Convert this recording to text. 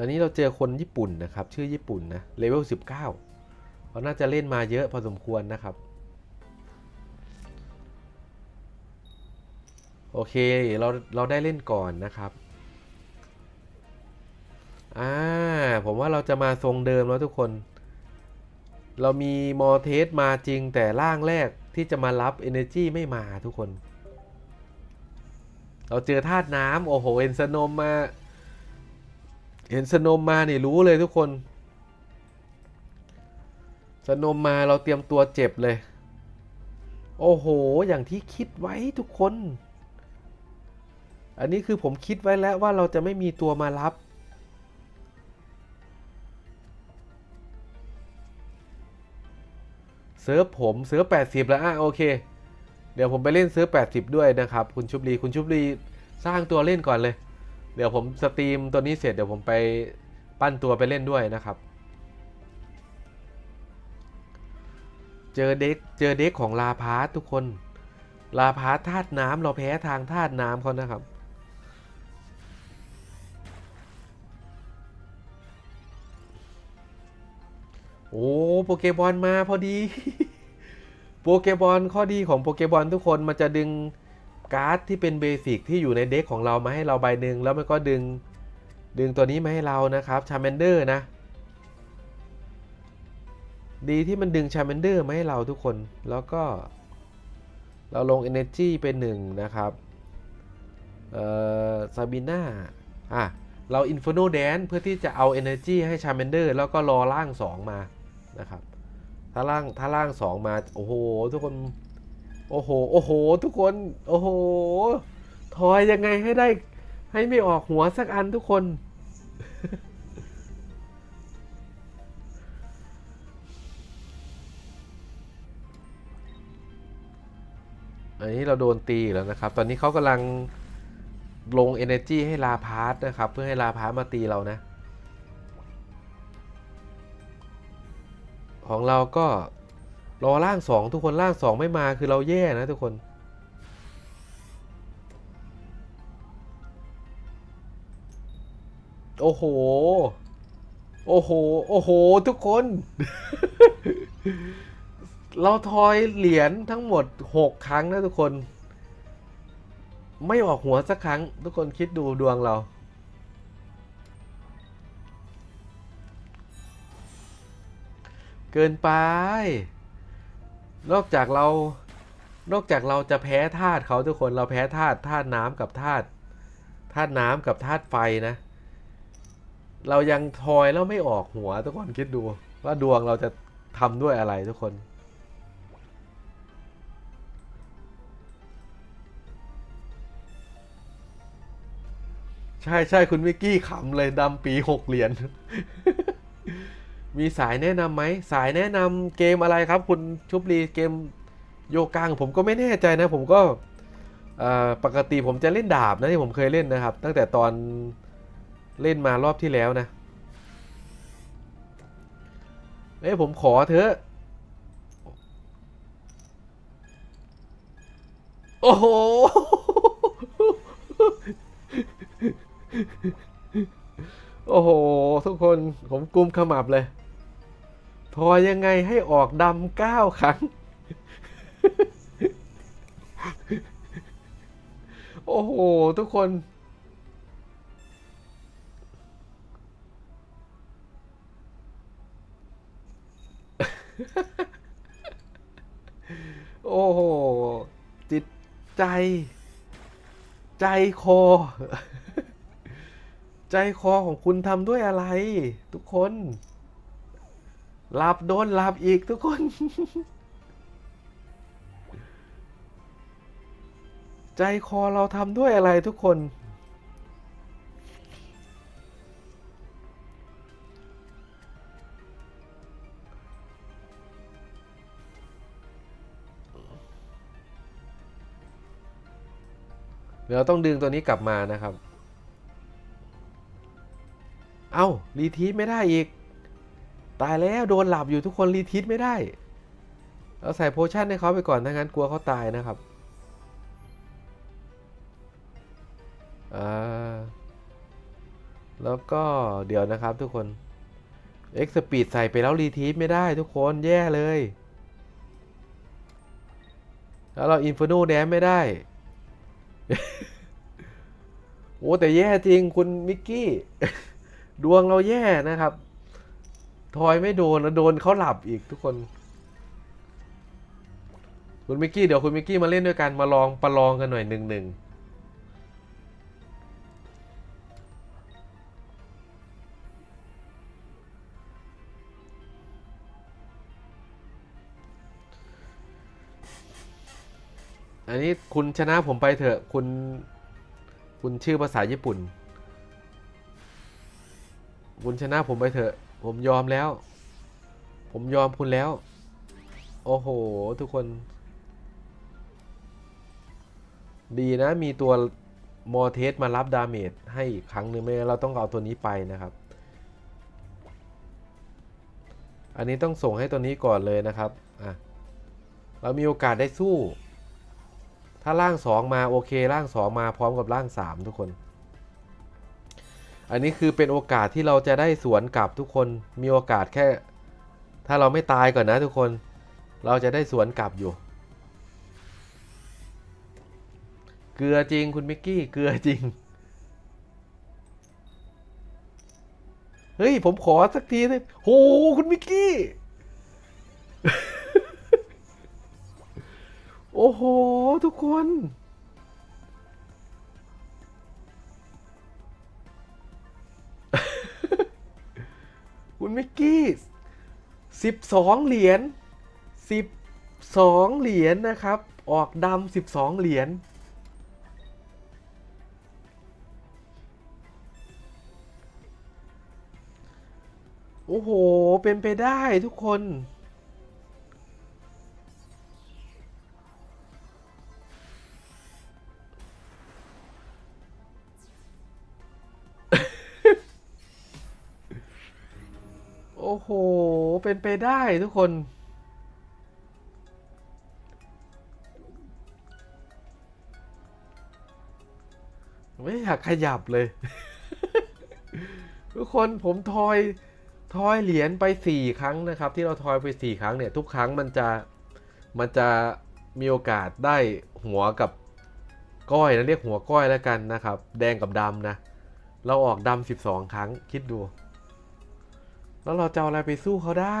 อนนี้เราเจอคนญี่ปุ่นนะครับ ชื่อญี่ปุ่นนะเลเวล19เขาน่าจะเล่นมาเยอะพอสมควรนะครับ โอเคเราเราได้เล่นก่อนนะครับอ่าผมว่าเราจะมาทรงเดิมแล้วทุกคน เรามีมอเทสมาจริงแต่ร่างแรกที่จะมารับ Energy ไม่มาทุกคน เราเจอธาตุน้ำโอ้โหเห็นสนมมา เห็นสนมมานี่รู้เลยทุกคน สนมมาเราเตรียมตัวเจ็บเลย โอ้โห อย่างที่คิดไว้ทุกคน อันนี้คือผมคิดไว้แล้วว่าเราจะไม่มีตัวมารับ เซิร์ฟผมเซิร์ฟ80 แล้วอะโอเค เดี๋ยวผมไปเล่นเซิร์ฟ80 ด้วยนะครับ คุณชุบลีคุณชุบลีสร้างตัวเล่นก่อนเลย เดี๋ยวผมสตรีมตัวนี้เสร็จเดี๋ยวผมไปปั้นตัวไปเล่นด้วยนะครับ เจอเด็กเจอเด็กของลาพาทุกคน ลาพาร์ทธาตุน้ำเราแพ้ทางธาตุน้ำเขานะครับโอ้โปเกบอลมาพอดี โปเกบอลข้อดีของโปเกบอลทุกคนมันจะดึง การ์ดที่เป็นเบสิกที่อยู่ในเด็กของเรามาให้เราใบหนึ่งแล้วมันก็ดึงดึงตัวนี้มาให้เรานะครับชา m มนเดอร์นะ ดีที่มันดึงชา m มนเดอร์มาให้เราทุกคนแล้วก็ เราลง Energy เป็นหนึ่งนะครับเอ่อซาบิน่าอะเรา Inferno Dance เพื่อที่จะเอา Energy ให้ชา m มนเดอร์แล้วก็รอร่าง 2 มานะครับ ถ้าร่างถ้าร่าง 2 มา โอ้โห ทุกคน โอ้โห โอ้โห ทุกคน โอ้โห ทอยยังไงให้ได้ ให้ไม่ออกหัวสักอันทุกคน อันนี้เราโดนตีแล้วนะครับ ตอนนี้เขากำลังลง Energy ให้ลาพาร์ตนะครับ เพื่อให้ลาพาร์ตมาตีเรานะ ของเราก็ รอร่างสองทุกคนร่างสองไม่มาคือเราแย่นะทุกคนโอ้โห โอ้โห โอ้โห ทุกคน เราทอยเหรียญทั้งหมด 6 ครั้งนะทุกคน ไม่ออกหัวสักครั้ง ทุกคนคิดดูดวงเรา เกินไป นอกจากเรา นอกจากเราจะแพ้ธาตุเขาทุกคนเราแพ้ธาตุธาตุน้ำกับธาตุธาตุน้ำกับธาตุไฟนะ เรายังทอยแล้วไม่ออกหัวทุกคนคิดดู ว่าดวงเราจะทำด้วยอะไรทุกคน ใช่ใช่คุณวิกกี้ขำเลยดำปีหกเหรียญ มีสายแนะนำไหมสายแนะนำเกมอะไรครับ คุณชุบลีเกมโยกังผมก็ไม่แน่ใจนะ ผมก็ปกติผมจะเล่นดาบนะที่ผมเคยเล่นนะครับ ตั้งแต่ตอนเล่นมารอบที่แล้วนะเอ้ยผมขอเถอะโอ้โห โอ้โห ทุกคนผมกุมขมับเลย ทอยยังไงให้ออกดำเก้าครั้ง โอ้โห ทุกคน โอ้โห จิตใจ ใจคอ ใจคอของคุณทำด้วยอะไร ทุกคน หลับโดนหลับอีกทุกคน ใจคอเราทำด้วยอะไรทุกคน เดี๋ยวเราต้องดึงตัวนี้กลับมานะครับ เอ้า รีทีไม่ได้อีก ตายแล้วโดนหลับอยู่ทุกคนรีทีทไม่ได้ เราใส่โพชั่นให้เขาไปก่อนถ้างั้นกลัวเขาตายนะครับอ่าแล้วก็เดี๋ยวนะครับทุกคน X Speed ใส่ไปแล้วรีทีฟไม่ได้ทุกคนแย่เลย แล้วเรา Inferno Dance ไม่ได้ โอ้แต่แย่จริงคุณมิกกี้ ดวงเราแย่นะครับ ทอยไม่โดนแล้วโดนเขาหลับอีกทุกคน คุณมิกกี้เดี๋ยวคุณมิกกี้มาเล่นด้วยกันมาลองประลองกันหน่อยหนึ่งหนึ่งอันนี้คุณชนะผมไปเถอะคุณ คุณชื่อภาษาญี่ปุ่น คุณชนะผมไปเถอะ ผมยอมแล้ว ผมยอมคุณแล้ว โอ้โห ทุกคน ดีนะ มีตัวมอเทสมารับดาเมจให้อีกครั้งหนึ่งไม่งั้นเราต้องเอาตัวนี้ไปนะครับ อันนี้ต้องส่งให้ตัวนี้ก่อนเลยนะครับอะเรามีโอกาสได้สู้ ถ้าร่าง 2 มาโอเคร่าง 2 มาพร้อมกับร่าง 3 ทุกคน อันนี้คือเป็นโอกาสที่เราจะได้สวนกลับทุกคนมีโอกาสแค่ ถ้าเราไม่ตายก่อนนะทุกคน เราจะได้สวนกลับอยู่ เกลือจริงคุณมิกกี้เกลือจริง เฮ้ย ผมขอสักทีเลยโหคุณมิกกี้ โอ้โห ทุกคน คุณมิกกี้สิบสองเหรียญสิบสองเหรียญนะครับ ออกดำสิบสองเหรียญโอ้โห เป็นไปได้ทุกคน เป็นไปได้ทุกคน ไม่อยากขยับเลย ทุกคนผมทอย ทอยเหรียญไปสี่ครั้งนะครับ ที่เราทอยไปสี่ครั้งเนี่ย ทุกครั้งมันจะ มันจะมีโอกาสได้หัวกับก้อยนะเรียกหัวก้อยแล้วกันนะครับ แดงกับดำนะ เราออกดำสิบสองครั้งคิดดู แล้วเราจะเอาอะไรไปสู้เขาได้